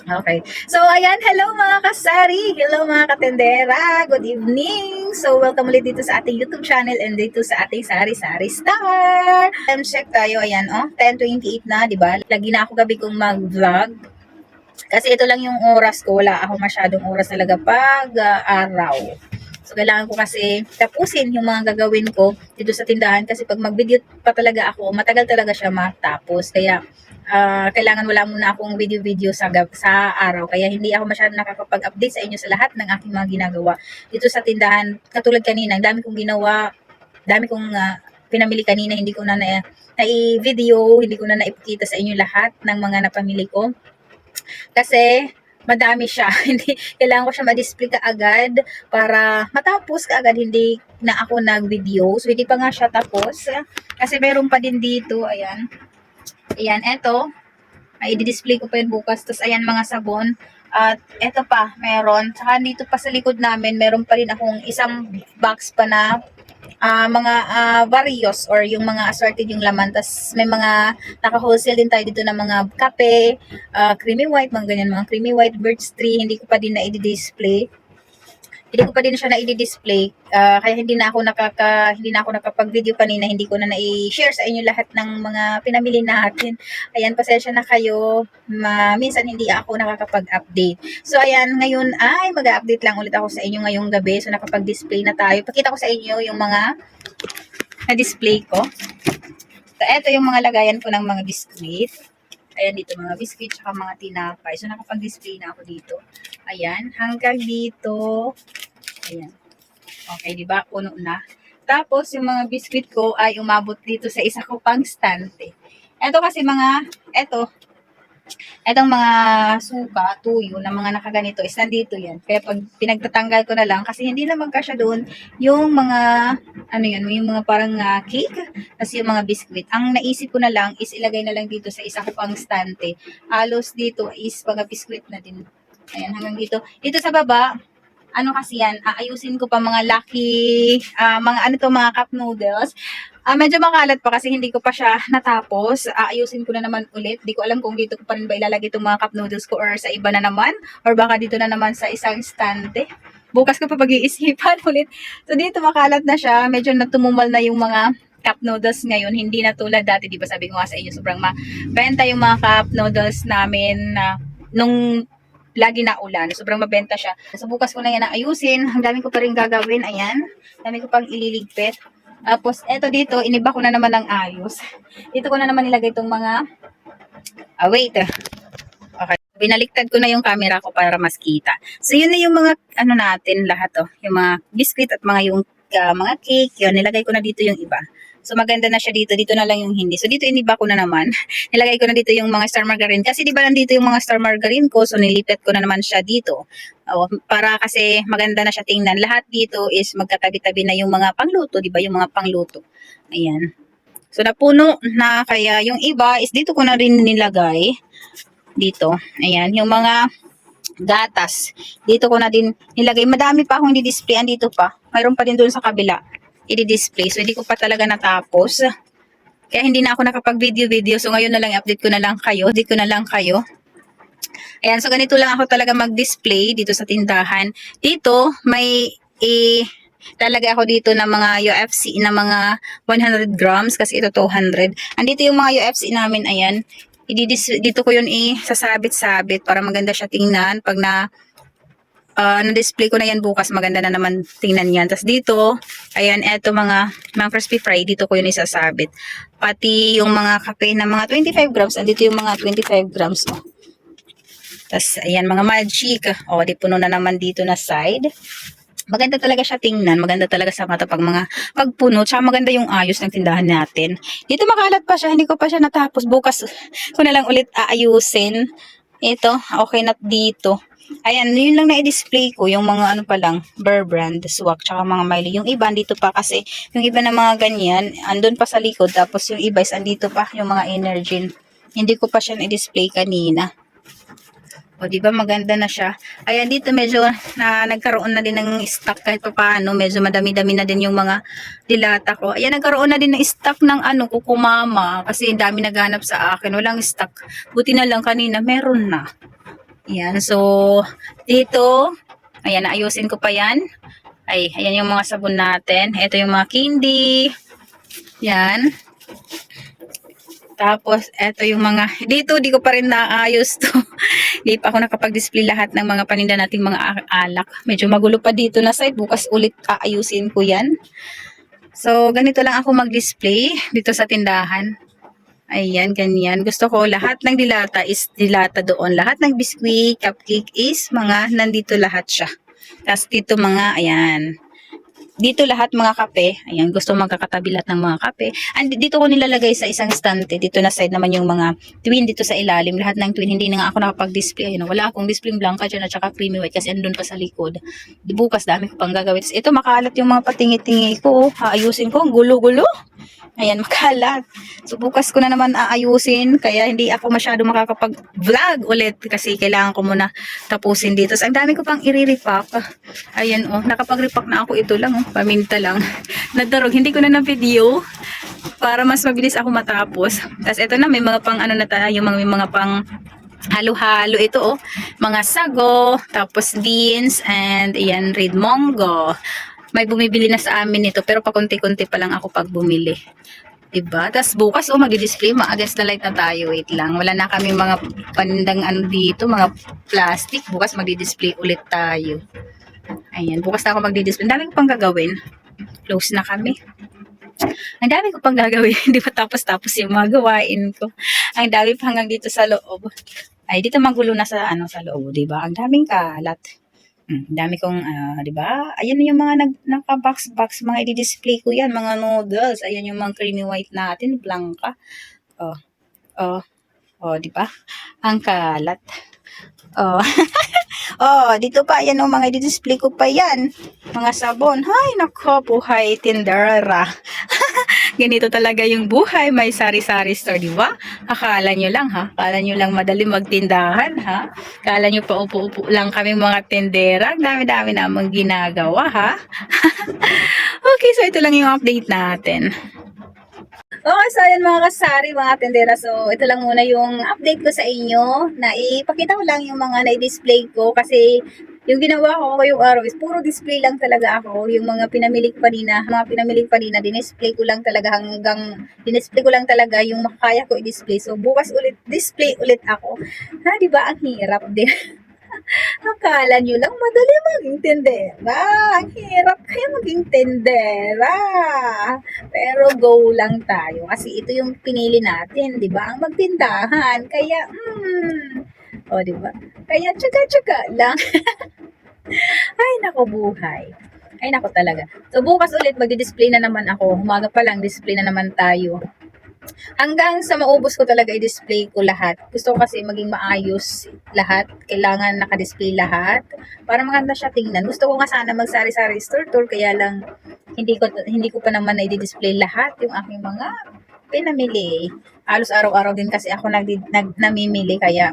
Okay. So, ayan. Hello mga kasari. Hello mga katendera. Good evening. So, welcome ulit dito sa ating YouTube channel and dito sa ating Sari Sari Star. Time check tayo. Ayan, oh. 10.28 na, di ba? Lagi na ako gabi kong mag-vlog. Kasi ito lang yung oras ko. Wala ako masyadong oras talaga pag ah, araw. So, kailangan ko kasi tapusin yung mga gagawin ko dito sa tindahan kasi pag mag-video pa talaga ako, matagal talaga siya matapos. Kaya, ah, kailangan wala muna akong video-video sa, sa araw. Kaya hindi ako masyadong nakakapag-update sa inyo sa lahat ng aking mga ginagawa dito sa tindahan. Katulad kanina, ang dami kong ginawa, dami kong ah, pinamili kanina, hindi ko na na, na-video, hindi ko na naipakita sa inyo lahat ng mga napamili ko. Kasi, madami siya. Hindi, kailangan ko siya ma-display ka agad para matapos ka agad. Hindi na ako nag-video. So, hindi pa nga siya tapos. Kasi meron pa din dito. Ayan. Ayan, eto. Ay, i-display ko pa yun bukas. Tapos, ayan, mga sabon. At eto pa, meron. Tsaka dito pa sa likod namin, meron pa rin akong isang box pa na ah, mga ah, varios or yung mga assorted yung laman. Tapos may mga naka-wholesale din tayo dito ng mga kape, ah, creamy white, mga ganyan, mga creamy white birch tree. Hindi ko pa din na i-display. Hindi ko pa din siya na i-display. Ah, kaya hindi na ako nakaka hindi na ako nakapag-video kanina, hindi ko na na-share sa inyo lahat ng mga pinamili natin. Ayan, pasensya na kayo. Ma, minsan hindi ako nakakapag-update. So ayan, ngayon ay mag-update lang ulit ako sa inyo ngayong gabi. So nakapag-display na tayo. Pakita ko sa inyo yung mga na-display ko. So eto yung mga lagayan ko ng mga biscuit. Ayan dito mga biscuit tsaka mga tinapay. So nakapag-display na ako dito. Ayan, hanggang dito. Ayan. Okay, di ba? Puno na. Tapos, yung mga biscuit ko ay umabot dito sa isa ko pang stante. Ito kasi mga, eto, etong mga suka, tuyo, na mga nakaganito, is nandito yan. Kaya pag pinagtatanggal ko na lang, kasi hindi naman kasya doon, yung mga, ano yun, yung mga parang ah, cake, kasi yung mga biscuit. Ang naisip ko na lang is ilagay na lang dito sa isa ko pang stante. Halos dito is mga biscuit na din. Ayan, hanggang dito. Dito sa baba, ano kasi yan, aayusin ko pa mga lucky, ah, mga ano to, mga cup noodles. Ah, medyo makalat pa kasi hindi ko pa siya natapos. Aayusin ko na naman ulit. Di ko alam kung dito ko pa rin ba ilalagay itong mga cup noodles ko or sa iba na naman. Or baka dito na naman sa isang stante. Bukas ko pa pag-iisipan ulit. So dito makalat na siya. Medyo natumumal na yung mga cup noodles ngayon. Hindi na tulad dati. Di ba sabi ko nga sa inyo, sobrang mabenta yung mga cup noodles namin na nung lagi na ulan. Sobrang mabenta siya. So bukas ko na yan ayusin. Ang dami ko pa rin gagawin. Ayan. Dami ko pang ililigpit. Tapos, eto dito, iniba ko na naman ng ayos. Dito ko na naman nilagay itong mga... Ah, wait. Okay. Binaliktad ko na yung camera ko para mas kita. So, yun na yung mga, ano natin, lahat, oh. Yung mga biscuit at mga yung ah, mga cake. Yun, nilagay ko na dito yung iba. So, maganda na siya dito. Dito na lang yung hindi. So, dito iniba ko na naman. Nilagay ko na dito yung mga star margarine. Kasi di ba nandito yung mga star margarine ko. So, nilipat ko na naman siya dito. Oh, para kasi maganda na siya tingnan. Lahat dito is magkatabi-tabi na yung mga pangluto. Di ba? Yung mga pangluto. Ayan. So, napuno na. Kaya yung iba is dito ko na rin nilagay. Dito. Ayan. Yung mga gatas. Dito ko na din nilagay. Madami pa akong di-display. Andito pa. Mayroon pa din doon sa kabila i-display. So, hindi ko pa talaga natapos. Kaya hindi na ako nakapag-video-video. So, ngayon na lang, update ko na lang kayo. Update ko na lang kayo. Ayan, so ganito lang ako talaga mag-display dito sa tindahan. Dito, may i lalagay ako dito ng mga UFC na mga 100 grams kasi ito 200. Andito yung mga UFC namin, ayan. Ididis, dito ko yun i-sasabit-sabit para maganda siya tingnan pag na Ah, na-display ko na yan bukas. Maganda na naman tingnan yan. Tapos dito, ayan, eto mga, mga crispy fry. Dito ko yun isasabit. Pati yung mga kape na mga 25 grams. Andito yung mga 25 grams. Oh. Tapos, ayan, mga magic. O, di puno na naman dito na side. Maganda talaga siya tingnan. Maganda talaga sa mata pag mga pagpuno. Tsaka maganda yung ayos ng tindahan natin. Dito makalat pa siya. Hindi ko pa siya natapos. Bukas ko na lang ulit aayusin. Ito, okay na dito. Ayan, yun lang na-display ko, yung mga ano pa lang, Burr Brand, Swak, tsaka mga Miley. Yung iba, andito pa kasi, yung iba na mga ganyan, andun pa sa likod, tapos yung iba is andito pa, yung mga Energin. Hindi ko pa siya na-display kanina. O, di ba maganda na siya. Ayan, dito medyo na nagkaroon na din ng stock kahit pa paano. Medyo madami-dami na din yung mga dilata ko. Ayan, nagkaroon na din ng stock ng ano, kukumama. Kasi dami naghanap sa akin. Walang stock. Buti na lang kanina, meron na. Yan, so, dito, ayan, ayusin ko pa yan. Ay, ayan yung mga sabon natin. Ito yung mga candy. Yan. Tapos, eto yung mga, dito, di ko pa rin naayos to. di pa ako nakapag-display lahat ng mga paninda nating mga alak. Medyo magulo pa dito na side. Bukas ulit aayusin ko yan. So, ganito lang ako mag-display dito sa tindahan. Ayan, ganyan. Gusto ko lahat ng dilata is dilata doon. Lahat ng biscuit, cupcake is mga nandito lahat siya. Tapos dito mga, ayan. Dito lahat mga kape. Ayan, gusto magkakatabi lahat ng mga kape. And dito ko nilalagay sa isang stante. Dito na side naman yung mga twin dito sa ilalim. Lahat ng twin. Hindi na nga ako nakapag-display. Ayun, wala akong display blanca dyan at saka creamy white kasi andun pa sa likod. Bukas dami ko pang gagawin. Tapos ito makalat yung mga patingi-tingi ko. Aayusin ko. Gulo-gulo. Ayan, makalat. So, bukas ko na naman aayusin. Kaya hindi ako masyado makakapag-vlog ulit kasi kailangan ko muna tapusin dito. So, ang dami ko pang i-repack. Ayan, oh. Nakapag-repack na ako. Ito lang, oh. Paminta lang. Nadarog. Hindi ko na na-video para mas mabilis ako matapos. Tapos, ito na. May mga pang ano na tayo. May mga pang halo-halo ito oh. Mga sago, tapos beans, and ayan, red mongo. May bumibili na sa amin ito, pero pakunti-kunti pa lang ako pag bumili. Diba? Tapos bukas, oh, mag-display, ma-against the light na tayo. Wait lang. Wala na kami mga pandang ano dito, mga plastic. Bukas magdi-display ulit tayo. Ayan, bukas na ako magdi-display. Ang dami ko pang gagawin. Close na kami. Ang dami ko pang gagawin. Hindi pa tapos-tapos yung mga gawain ko. Ang dami pa hanggang dito sa loob. Ay, dito magulo na sa ano sa loob, 'di ba? Ang daming kalat. Mm, dami kong, ah, 'di ba? Ayan yung mga nag naka-box-box, mga i-display ko 'yan, mga noodles. Ayan yung mga creamy white natin, blanca. Oh. Oh. Oh, 'di ba? Ang kalat. Oh. oh, dito pa yan oh, mga i-display ko pa 'yan. Mga sabon. Hay, nako, buhay tindera. Ganito talaga yung buhay, may sari-sari store, di ba? Akala nyo lang, ha? Akala nyo lang madali magtindahan, ha? Akala nyo pa upo-upo lang kami mga tendera. Ang dami-dami namang ginagawa, ha? okay, so ito lang yung update natin. Okay, so ayan mga kasari, mga tendera. So, ito lang muna yung update ko sa inyo na ipakita ko lang yung mga na-display ko kasi yung ginawa ko ngayong araw is puro display lang talaga ako. Yung mga pinamili ko kanina, mga pinamili ko kanina, dinisplay ko lang talaga hanggang, dinisplay ko lang talaga yung makaya ko i-display. So, bukas ulit, display ulit ako. Ha, di ba? Ang hirap din. Akala nyo lang madali maging tendera. Ang hirap kaya maging tendera. Pero go lang tayo. Kasi ito yung pinili natin, di ba? Ang magtindahan. Kaya, hmm. O, di ba? Kaya, tsaga-tsaga lang. Ay, nako buhay. Ay, nako talaga. So, bukas ulit, magdi-display na naman ako. Umaga pa lang, display na naman tayo. Hanggang sa maubos ko talaga i-display ko lahat. Gusto ko kasi maging maayos lahat. Kailangan naka-display lahat. Para maganda siya tingnan. Gusto ko nga sana magsari-sari store tour. Kaya lang, hindi ko hindi ko pa naman na i-display lahat yung aking mga pinamili. Halos araw-araw din kasi ako nag, nag namimili kaya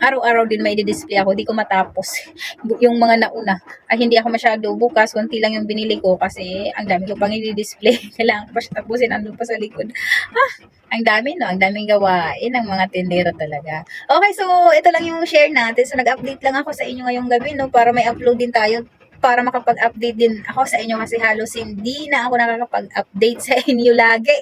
araw-araw din may display ako, di ko matapos. yung mga nauna, ay hindi ako masyado bukas, konti lang yung binili ko kasi ang dami ko pang i-display. Kailangan ko pa siya tapusin, andun pa sa likod. Ah, ang dami no, ang daming gawain ng mga tindero talaga. Okay, so ito lang yung share natin. So nag-update lang ako sa inyo ngayong gabi no para may upload din tayo para makapag-update din ako sa inyo kasi halos hindi na ako nakakapag-update sa inyo lagi.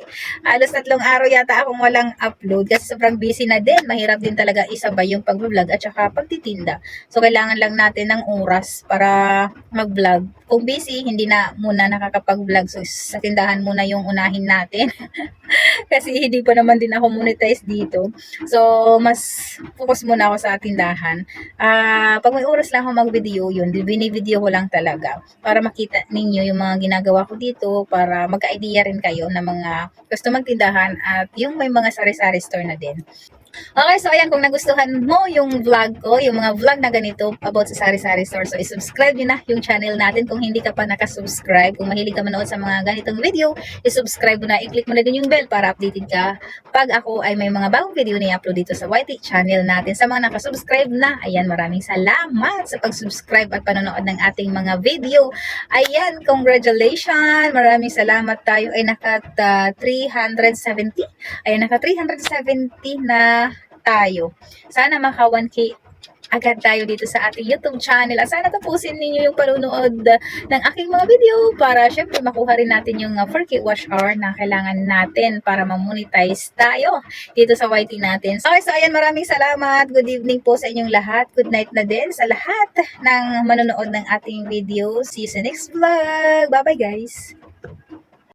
Halos tatlong araw yata akong walang upload kasi sobrang busy na din. Mahirap din talaga isabay yung pag-vlog at saka pagtitinda. So, kailangan lang natin ng oras para mag-vlog. Kung busy, hindi na muna nakakapag-vlog. So, sa tindahan muna yung unahin natin. kasi hindi pa naman din ako monetize dito. So, mas focus muna ako sa tindahan. Ah, pag may oras lang ako mag-video, yun, bini-video ko lang talaga para makita ninyo yung mga ginagawa ko dito para magka-idea rin kayo na mga gusto magtindahan at yung may mga sari-sari store na din. Okay, so ayan, kung nagustuhan mo yung vlog ko, yung mga vlog na ganito about sa Sari Sari Store, so isubscribe nyo na yung channel natin kung hindi ka pa nakasubscribe. Kung mahilig ka manood sa mga ganitong video, isubscribe mo na, i-click mo na din yung bell para updated ka pag ako ay may mga bagong video na i-upload dito sa YT channel natin. Sa mga nakasubscribe na, ayan, maraming salamat sa pag-subscribe at panonood ng ating mga video. Ayan, congratulations! Maraming salamat tayo ay naka uh, 370. Ayan, naka 370 na tayo. Sana maka 1K agad tayo dito sa ating YouTube channel. At sana tapusin ninyo yung panunood ng aking mga video para syempre makuha rin natin yung uh, 4K watch hour na kailangan natin para mamonetize tayo dito sa YT natin. So, so ayan, maraming salamat. Good evening po sa inyong lahat. Good night na din sa lahat ng manonood ng ating video. See you sa next vlog. Bye-bye guys!